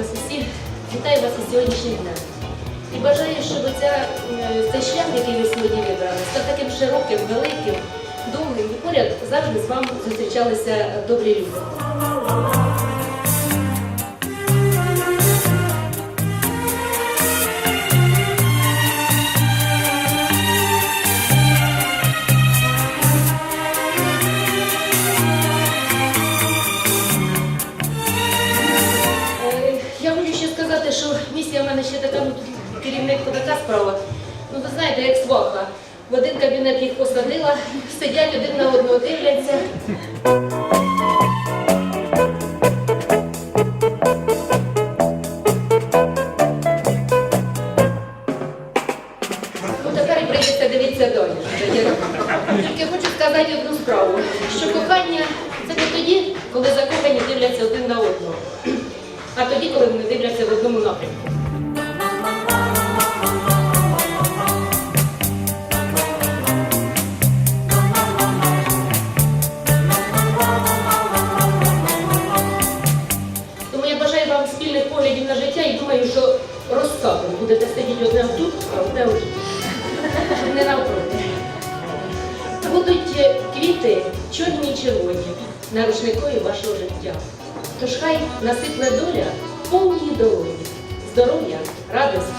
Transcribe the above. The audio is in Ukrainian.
вас усіх, вітаю вас із сьогоднішній день І бажаю, щоб ця, е, цей шлях, який ви сьогодні вибрали, став таким широким, великим, довгим і поряд завжди з вами зустрічалися добрі люди. Що місія в мене ще така, ну керівник то така справа. Ну ви знаєте, як сваха. В один кабінет їх посадила, сидять один на одного дивляться. Ну тепер прийдеться дивитися далі. Тільки хочу сказати одну справу, що кохання це не тоді, коли закохані дивляться один на одного, а тоді, коли вони дивляться в одному напрямку. Тому я бажаю вам спільних поглядів на життя і думаю, що розсадом будете сидіти одне тут, а одне тут. Не навпроти. Будуть е, квіти чорні і червоні на рушникові вашого життя. Тож хай насипле доля повній долоні, здоров'я, радості